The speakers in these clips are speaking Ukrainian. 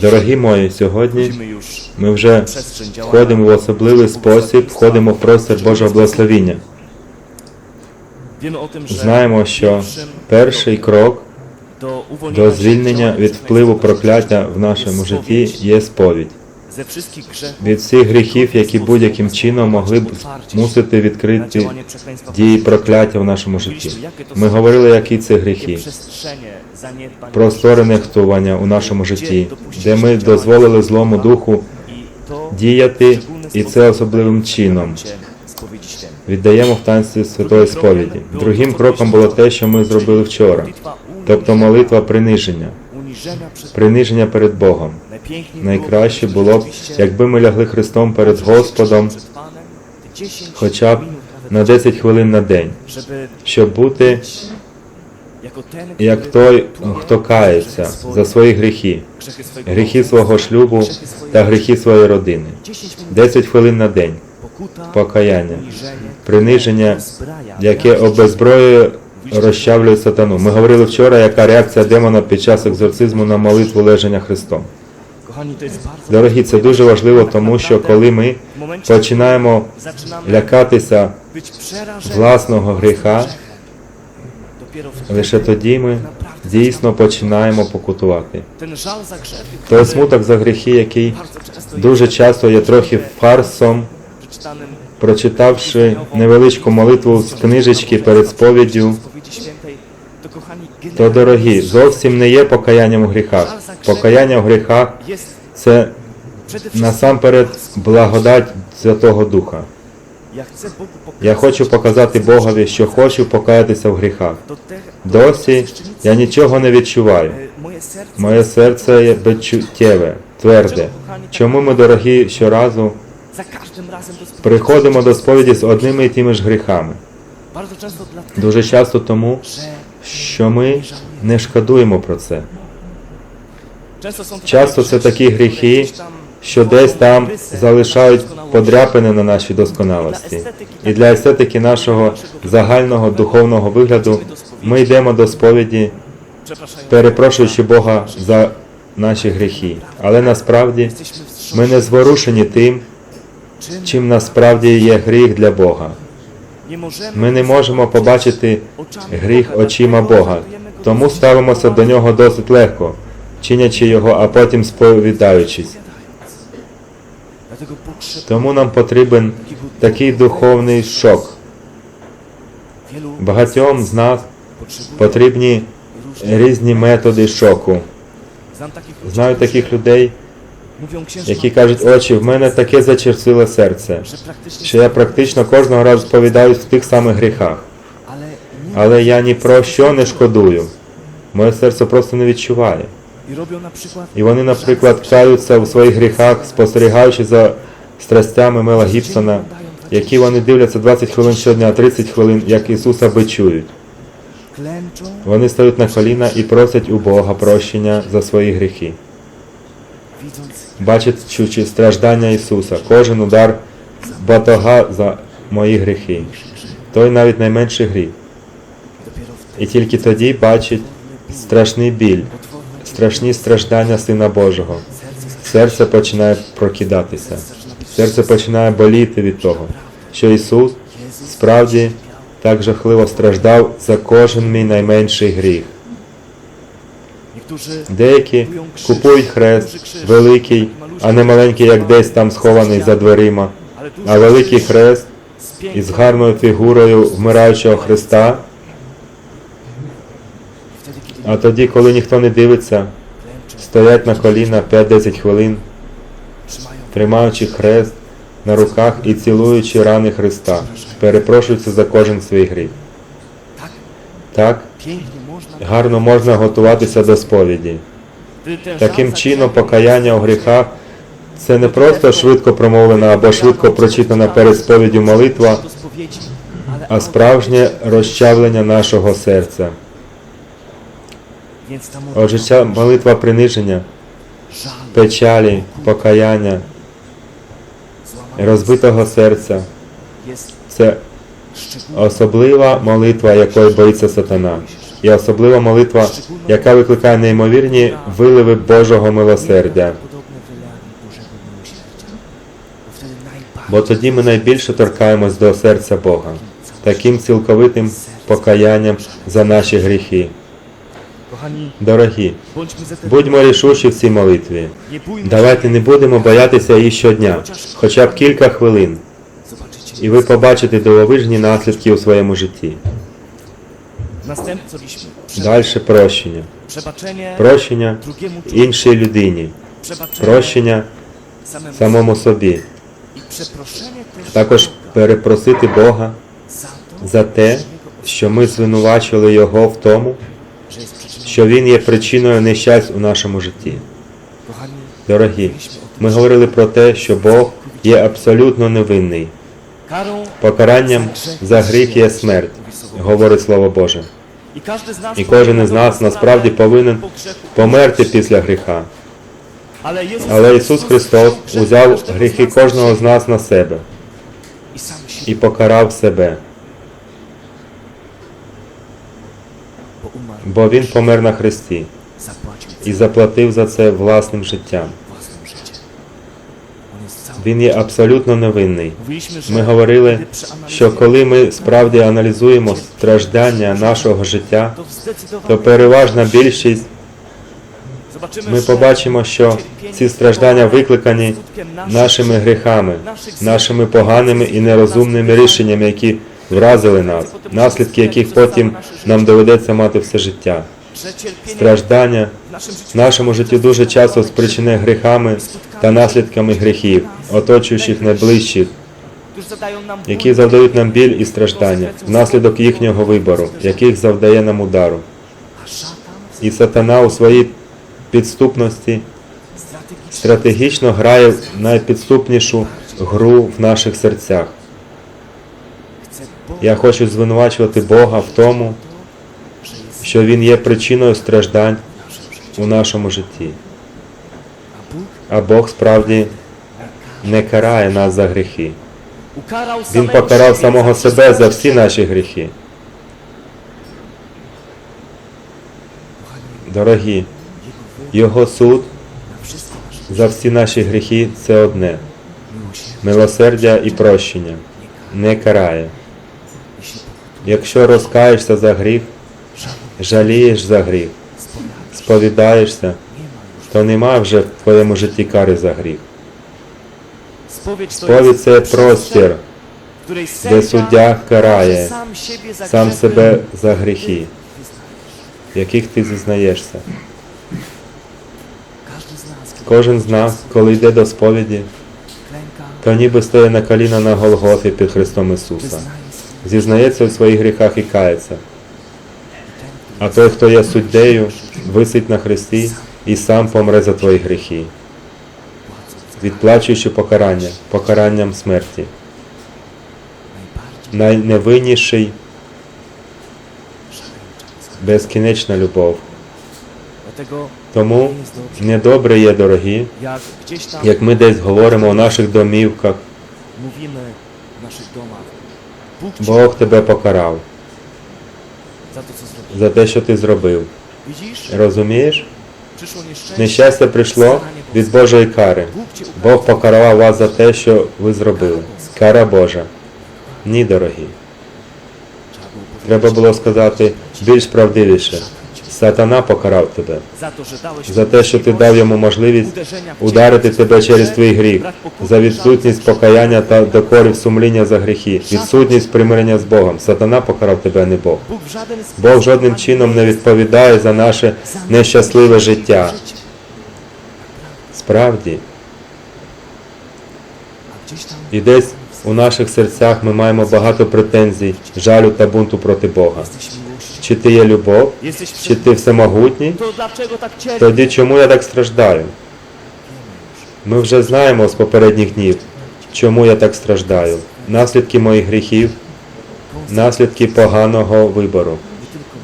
Дорогі мої, сьогодні ми вже входимо в особливий спосіб, входимо в простір Божого благословіння. Знаємо, що перший крок до звільнення від впливу прокляття в нашому житті є сповідь. Від всіх гріхів, які будь-яким чином могли б мусити відкрити дії прокляття в нашому житті. Ми говорили, які це гріхи. Про сторони у нашому житті, де ми дозволили злому духу діяти, і це особливим чином. Віддаємо в танці святої сповіді. Другим кроком було те, що ми зробили вчора, тобто молитва приниження, приниження перед Богом. Найкраще було б, якби ми лягли Христом перед Господом przed Panem te 10 хоча б на 10 хвилин на день, щоб бути як той, хто кається за свої гріхи, гріхи свого шлюбу та гріхи своєї родини. 10 хвилин на день, покаяння, приниження, яке обезброює, розчавлює сатану. Ми говорили вчора, яка реакція демона під час екзорцизму на молитву лежання Христом. Дорогі, це дуже важливо, тому що коли ми починаємо лякатися власного гріха, лише тоді ми дійсно починаємо покутувати. Той смуток за гріхи, який дуже часто є трохи фарсом, прочитавши невеличку молитву з книжечки перед сповіддю, spowiedzi świętej, to kochani, то дорогі, зовсім не є покаянням у гріхах. Покаяння в гріхах це насамперед благодать Святого Духа. Я хочу показати Богові, що хочу покаятися в гріхах. Досі я нічого не відчуваю. Моє серце є безчуттєве, тверде. Чому ми, дорогі, щоразу приходимо до сповіді з одними і тими ж гріхами? Дуже часто тому, що ми не шкодуємо про це. Часто це такі гріхи, що десь там залишають подряпини на нашій досконалості. І для естетики нашого загального духовного вигляду ми йдемо до сповіді, перепрошуючи Бога за наші гріхи. Але насправді ми не зворушені тим, чим насправді є гріх для Бога. Ми не можемо побачити гріх очима Бога, тому ставимося до нього досить легко, чинячи його, а потім сповідаючись. Тому нам потрібен такий духовний шок. Багатьом з нас потрібні різні методи шоку. Знаю таких людей, які кажуть, очі, в мене таке зачерсиле серце, що я практично кожного разу сповідаюсь в тих самих гріхах. Але я ні про що не шкодую. Моє серце просто не відчуває. І вони, наприклад, каються у своїх гріхах, спостерігаючи за страстями Мела Гібсона, які вони дивляться 20 хвилин щодня, 30 хвилин, як Ісуса бичують. Вони стають на коліна і просять у Бога прощення за свої гріхи. Бачачи страждання Ісуса, кожен удар батога за мої гріхи, той навіть найменший гріх. І тільки тоді бачить страшний біль, страшні страждання Сина Божого. Серце починає прокидатися. Серце починає боліти від того, що Ісус справді так жахливо страждав за кожен мій найменший гріх. Деякі купують хрест великий, а не маленький, як десь там схований за дверима, а великий хрест із гарною фігурою вмираючого Христа. А тоді, коли ніхто не дивиться, стоять на коліна 5-10 хвилин, тримаючи хрест на руках і цілуючи рани Христа, перепрошуються за кожен свій гріх. Так, гарно можна готуватися до сповіді. Таким чином, покаяння у гріхах це не просто швидко промовлена або швидко прочитана перед сповіддю молитва, а справжнє розчавлення нашого серця. Отже, ця молитва приниження, печалі, покаяння, розбитого серця це особлива молитва, якої боїться сатана. І особлива молитва, яка викликає неймовірні виливи Божого милосердя. Бо тоді ми найбільше торкаємось до серця Бога, таким цілковитим покаянням за наші гріхи. Дорогі, будьмо рішучі в цій молитві. Давайте не будемо боятися її щодня, хоча б кілька хвилин, і ви побачите дивовижні наслідки у своєму житті. Następcoliśmy. Далі прощення. Przebaczenie Прощення drugiemu іншій людині, Przebaczenie прощення samemu самому собі. I przeproszenie też Також Boga перепросити Бога za to, за те, що ми звинувачили Його в тому, że jest przyczyną. що Він є причиною нещасть у нашому житті. Kochani, Дорогі, ми говорили про те, що Бог є абсолютно невинний. karą Покаранням за гріх є смерть, говорить Слово Боже. І кожен із нас насправді повинен померти після гріха. Але Ісус Христос узяв гріхи кожного з нас на себе і покарав себе, бо Він помер на zapłacił і заплатив за це власним життям. Він є абсолютно невинний. Ми говорили, що коли ми справді аналізуємо страждання нашого життя, то переважна більшість ми побачимо, що ці страждання викликані нашими гріхами, нашими поганими і нерозумними рішеннями, які вразили нас, наслідки яких потім нам доведеться мати все життя. Страждання в нашому житті дуже часто спричине гріхами та наслідками гріхів, оточуючих найближчих, які завдають нам біль і страждання внаслідок їхнього вибору, яких завдає нам удару. І сатана у своїй підступності стратегічно грає в найпідступнішу гру в наших серцях. Я хочу звинувачувати Бога в тому, що Він є причиною страждань у нашому житті. А Бог справді не карає нас за гріхи. Він покарав самого себе за всі наші гріхи. Дорогі, Його суд за всі наші гріхи це одне милосердя і прощення. Не карає. Якщо розкаєшся за гріх, жалієш за гріх, сповідаєшся, то немає вже в твоєму житті кари за гріх. Сповідь це простір, де суддя карає сам себе за гріхи, в яких ти зізнаєшся. Кожен з нас, коли йде до сповіді, то ніби стоїть на коліна на Голгофі під Христом Ісуса. Зізнається у своїх гріхах і кається. А той, хто є суддею, висить на хресті і сам помре за твої гріхи, відплачуючи покарання, покаранням смерті. Найневинніший, безкінечна любов. Тому недобре є, дорогі, як ми десь говоримо у наших домівках, Бог тебе покарав za to, co zrobił. За те, що ти зробив. Розумієш? Нещастя прийшло від Божої кари. Бог покарував вас за те, що ви зробили. Кара Божа. Ні, дорогі. Треба було сказати більш правдивіше. Сатана покарав тебе. За те, що ти дав йому можливість ударити тебе через твій гріх, за відсутність покаяння та докорів сумління за гріхи, відсутність примирення з Богом. Сатана покарав тебе, не Бог. Бог жодним чином не відповідає за наше нещасливе життя. Справді, і десь у наших серцях ми маємо багато претензій, жалю та бунту проти Бога. Чи ти є любов, чи ти всемогутній? Тоді чому я так страждаю? Ми вже знаємо з попередніх днів, чому я так страждаю. Наслідки моїх гріхів, наслідки поганого вибору.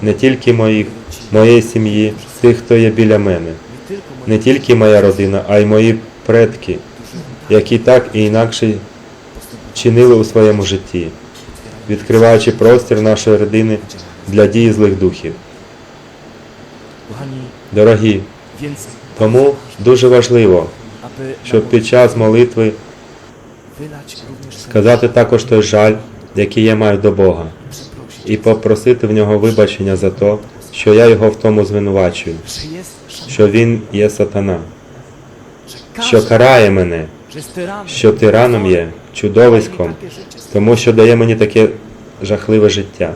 Не тільки моїх, моєї сім'ї, тих, хто є біля мене. Не тільки моя родина, а й мої предки, які так і інакше чинили у своєму житті, відкриваючи простір нашої родини для дії злих духів. Дорогі, тому дуже важливо, щоб під час молитви сказати також той жаль, який я маю до Бога, і попросити в нього вибачення за те, що я його в тому звинувачую, що він є сатана, що карає мене, що тираном є, чудовиськом, тому що дає мені таке жахливе життя.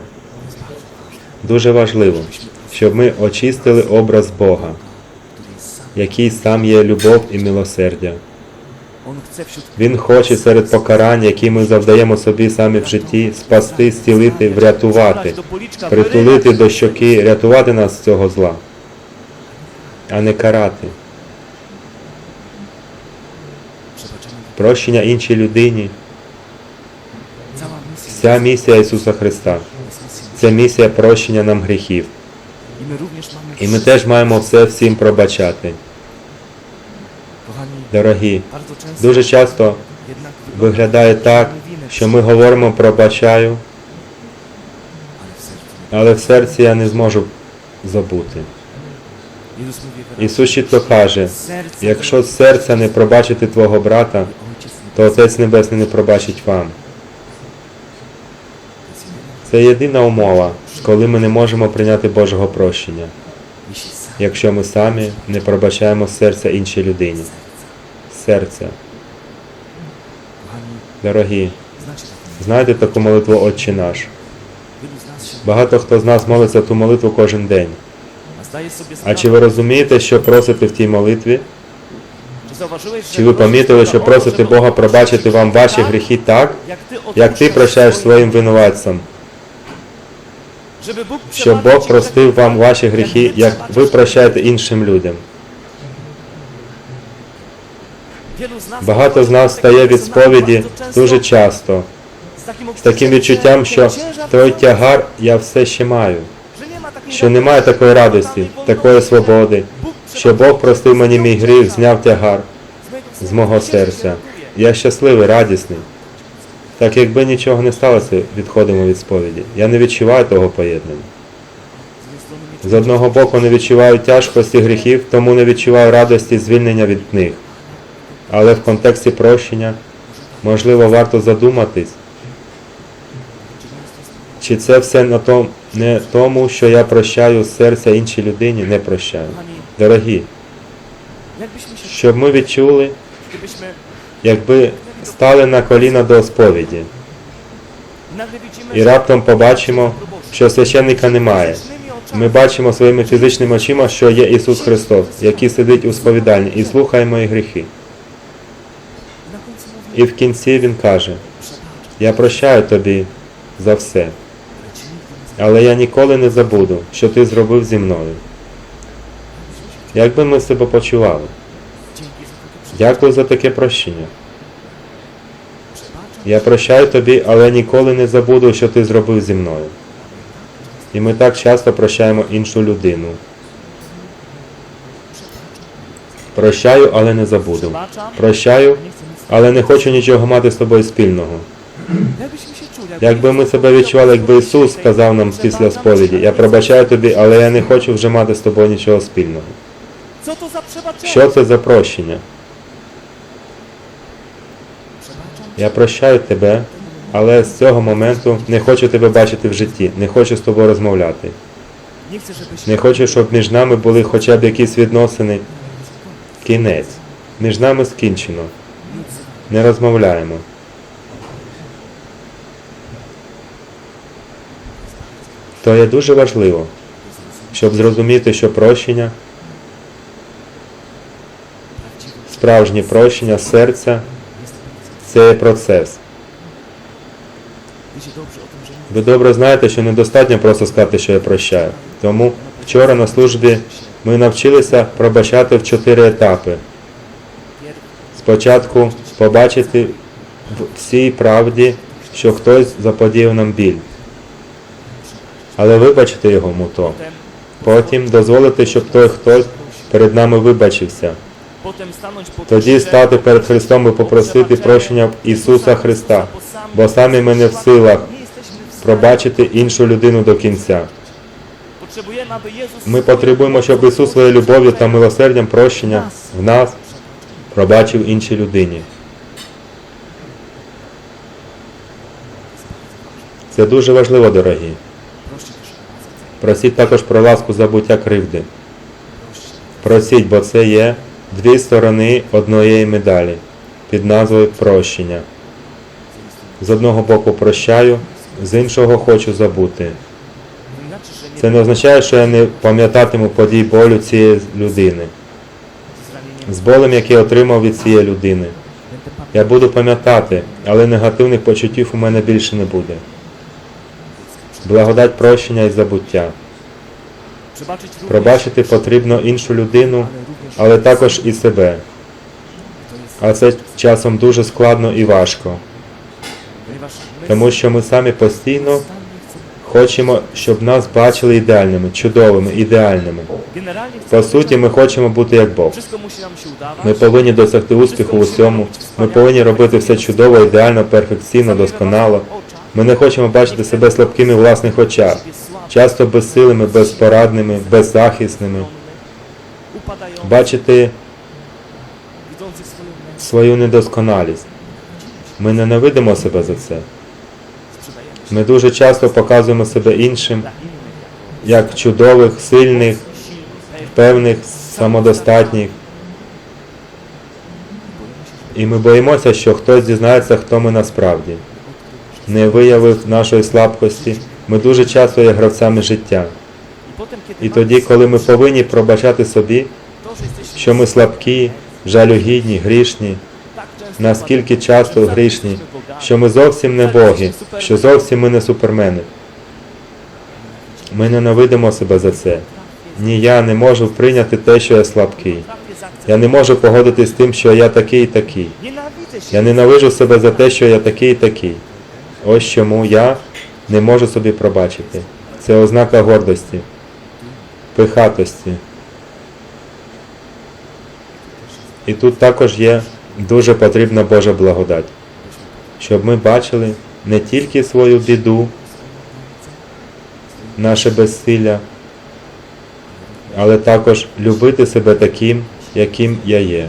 Дуже важливо, щоб ми очистили образ Бога, який сам є любов і милосердя. Він хоче серед покарань, які ми завдаємо собі самі в житті, спасти, зцілити, врятувати, притулити до щоки, рятувати нас з цього зла, а не карати. Прощення іншій людині вся місія Ісуса Христа. Це місія прощення нам гріхів. І ми теж маємо все всім пробачати. Дорогі, дуже часто виглядає так, що ми говоримо пробачаю, але в серці я не зможу забути. Ісус чітко каже, якщо з серця не пробачити твого брата, то Отець Небесний не пробачить вам. Це єдина умова, коли ми не можемо прийняти Божого прощення, якщо ми самі не пробачаємо з серця іншій людині. Серця. Дорогі, знаєте таку молитву Отче наш? Багато хто з нас молиться ту молитву кожен день. А чи ви розумієте, що просите в тій молитві? Чи ви помітили, що просите Бога пробачити вам ваші гріхи так, як ти прощаєш своїм винуватцям? Щоб Бог простив вам ваші гріхи, як ви прощаєте іншим людям. Багато з нас стає від сповіді дуже часто, з таким відчуттям, що той тягар я все ще маю, що немає такої радості, такої свободи, що Бог простив мені мій гріх, зняв тягар з мого серця. Я щасливий, радісний. Так якби нічого не сталося, відходимо від сповіді. Я не відчуваю того поєднання. З одного боку не відчуваю тяжкості гріхів, тому не відчуваю радості звільнення від них. Але в контексті прощення, можливо, варто задуматись, чи це все на том, не тому, що я прощаю з серця іншій людині, не прощаю. Дорогі, щоб ми відчули, якби стали на коліна до сповіді, і раптом побачимо, що священника немає. Ми бачимо своїми фізичними очима, що є Ісус Христос, який сидить у сповідальні і слухає мої гріхи. І в кінці Він каже: Я прощаю тобі за все, але я ніколи не забуду, що ти зробив зі мною. Як би ми себе почували? Дякую за таке прощення. Я прощаю тобі, але ніколи не забуду, що ти зробив зі мною. І ми так часто прощаємо іншу людину. Прощаю, але не забуду. Прощаю, але не хочу нічого мати з тобою спільного. Якби ми себе відчували, якби Ісус сказав нам після сповіді, я пробачаю тобі, але я не хочу вже мати з тобою нічого спільного. Що це за прощення? Я прощаю тебе, але з цього моменту не хочу тебе бачити в житті, не хочу з тобою розмовляти. Не хочу, щоб між нами були хоча б якісь відносини. Кінець. Між нами скінчено. Не розмовляємо. То є дуже важливо, щоб зрозуміти, що прощення, справжнє прощення серця jest proces. це є процес. Ви добре знаєте, що недостатньо просто сказати, що я прощаю. Тому вчора на службі ми навчилися пробачати в чотири етапи. Спочатку побачити в всій правді, що хтось заподіяв нам біль, але вибачити його муто. Потім дозволити, щоб той хтось перед нами вибачився. Тоді стати перед Христом і попросити прощення Ісуса Христа, бо самі ми не в силах пробачити іншу людину до кінця. Ми потребуємо, щоб Ісус своєю любов'ю та милосердям прощення в нас пробачив іншій людині. Це дуже важливо, дорогі. Просіть також про ласку забуття кривди. Просіть, бо це є дві сторони однієї медалі під назвою прощення. З одного боку прощаю, з іншого хочу забути. Це не означає, що я не пам'ятатиму подій болю цієї людини, з болем, який отримав від цієї людини. Я буду пам'ятати, але негативних почуттів у мене більше не буде. Благодать прощення і забуття. Пробачити потрібно іншу людину, але також і себе. А це часом дуже складно і важко, тому що ми самі постійно хочемо, щоб нас бачили ідеальними, чудовими, ідеальними. По суті, ми хочемо бути як Бог. Ми повинні досягти успіху в усьому. Ми повинні робити все чудово, ідеально, перфекційно, досконало. Ми не хочемо бачити себе слабкими в власних очах, часто безсилими, безпорадними, беззахисними, бачити свою недосконалість. Ми ненавидимо себе за це. Ми дуже часто показуємо себе іншим як чудових, сильних, певних, самодостатніх. І ми боїмося, що хтось дізнається, хто ми насправді. Не виявив нашої слабкості. Ми дуже часто є гравцями життя. І тоді, коли ми повинні пробачати собі, що ми слабкі, жалюгідні, грішні, наскільки часто грішні, що ми зовсім не боги, що зовсім ми не супермени. Ми ненавидимо себе за це. Ні, я не можу прийняти те, що я слабкий. Я не можу погодитись з тим, що я такий і такий. Я ненавижу себе за те, що я такий і такий. Ось чому я не можу собі пробачити. Це ознака гордості, пихатості. І тут також є дуже потрібна Божа благодать, щоб ми бачили не тільки свою біду, наше безсилля, але також любити себе таким, яким я є.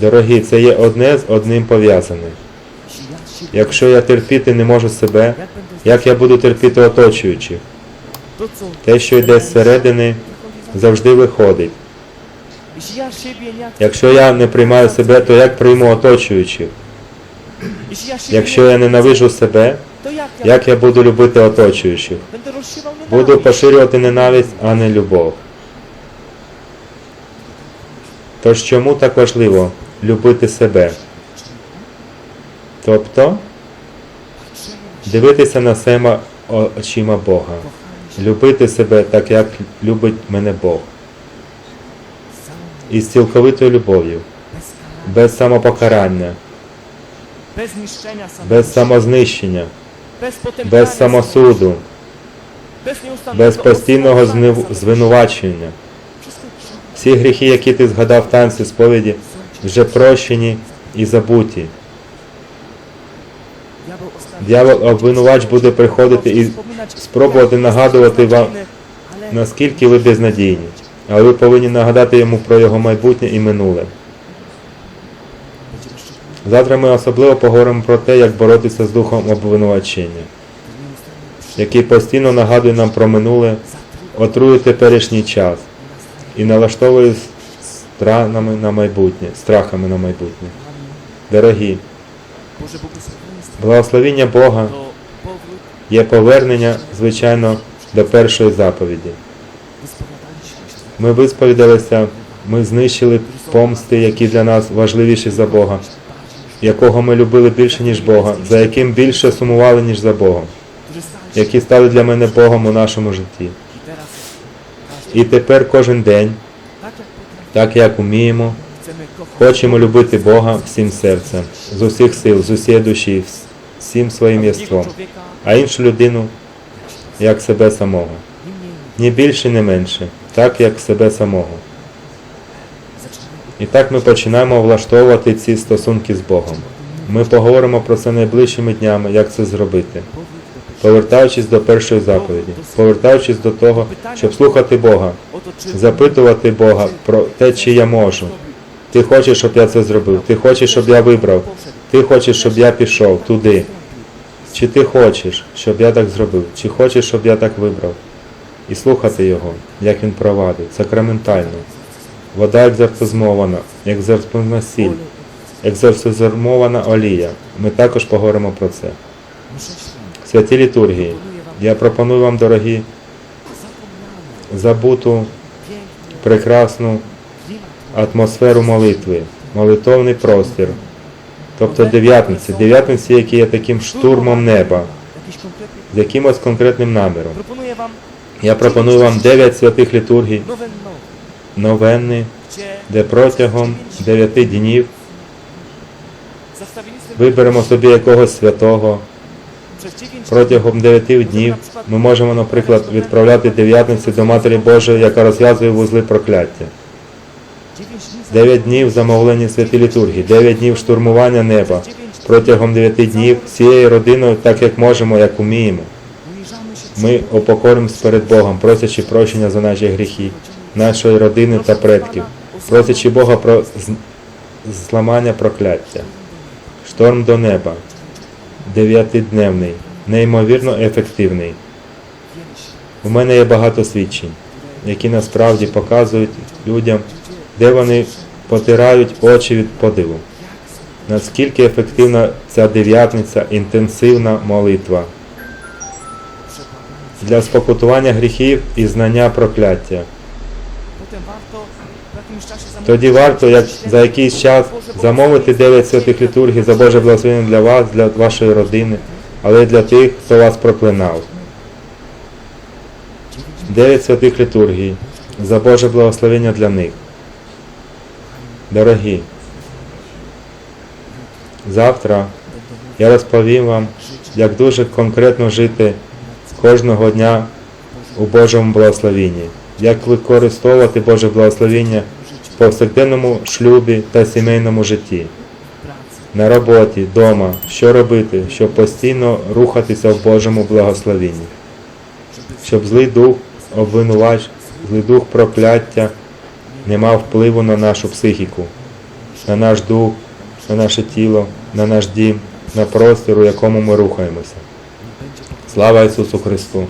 Дорогі, це є одне з одним пов'язане. Якщо я терпіти не можу себе, як я буду терпіти оточуючих? Те, що йде зсередини, завжди виходить. Якщо я не приймаю себе, то як прийму оточуючих? Якщо я ненавижу себе, як я буду любити оточуючих? Буду поширювати ненависть, а не любов. Тож чому так важливо любити себе? Тобто дивитися на себе очима Бога, любити себе так, як любить мене Бог, із цілковитою любов'ю, без самопокарання, без самознищення, без самосуду, без постійного звинувачення. Всі гріхи, які ти згадав в танці сповіді, вже прощені і забуті. Дьявол обвинувач буде приходити і спробувати нагадувати вам, наскільки ви безнадійні. Але ви повинні нагадати йому про його майбутнє і минуле. Завтра ми особливо поговоримо про те, як боротися з духом обвинувачення, який постійно нагадує нам про минуле, отрує теперішній час і налаштовує на майбутнє, страхами на майбутнє. Дорогі, благословіння Бога є повернення, звичайно, до першої заповіді. Ми висповідалися, ми знищили помсти, які для нас важливіші за Бога, якого ми любили більше, ніж Бога, за яким більше сумували, ніж за Богом, які стали для мене Богом у нашому житті. І тепер кожен день, так як уміємо, хочемо любити Бога всім серцем, з усіх сил, з усієї душі, всім своїм єством, а іншу людину як себе самого. Ні більше, ні менше, так як себе самого. І так ми починаємо влаштовувати ці стосунки з Богом. Ми поговоримо про це найближчими днями, як це зробити. повертаючись до першої заповіді, повертаючись до того, щоб слухати Бога, запитувати Бога про те, чи я можу. Ти хочеш, щоб я це зробив? Ти хочеш, щоб я вибрав? Ти хочеш, щоб я пішов туди? Чи ти хочеш, щоб я так зробив? Чи хочеш, щоб я так вибрав? І слухати його, як він провадить, сакраментально. Вода екзорцизмована, екзорцизмована сіль, екзорцизмована олія. Ми також поговоримо про це. Святі літургії. Я пропоную вам, дорогі, забуту, прекрасну атмосферу молитви, молитовний простір. Тобто дев'ятниці, дев'ятниці, які є таким штурмом неба, з якимось конкретним наміром. Я пропоную вам дев'ять святих літургій, новенни, де протягом дев'яти днів виберемо собі якогось святого. Протягом дев'яти днів ми можемо, наприклад, відправляти дев'ятниці до Матері Божої, яка розв'язує вузли прокляття. Дев'ять днів замовлення святі літургії, дев'ять днів штурмування неба. Протягом дев'яти днів всією родиною, так як можемо, як уміємо. Ми опокоримось перед Богом, просячи прощення за наші гріхи, нашої родини та предків, просячи Бога про зламання прокляття. Шторм до неба, дев'ятидневний, неймовірно ефективний. У мене є багато свідчень, які насправді показують людям, де вони потирають очі від подиву. Наскільки ефективна ця дев'ятниця, інтенсивна молитва для спокутування гріхів і знання прокляття. Тоді варто, як за якийсь час, замовити дев'ять святих літургій за Боже благословення для вас, для вашої родини, але й для тих, хто вас проклинав. Дев'ять святих літургій за Боже благословення для них. Дорогі, завтра я розповім вам, як дуже конкретно жити кожного дня у Божому благословенні, як використовувати Боже благословення в повсякденному шлюбі та сімейному житті, на роботі, вдома, що робити, щоб постійно рухатися в Божому благословенні, щоб злий дух обвинувач, злий дух прокляття не мав впливу на нашу психіку, на наш дух, на наше тіло, на наш дім, на простір, у якому ми рухаємося. Слава Ісусу Христу!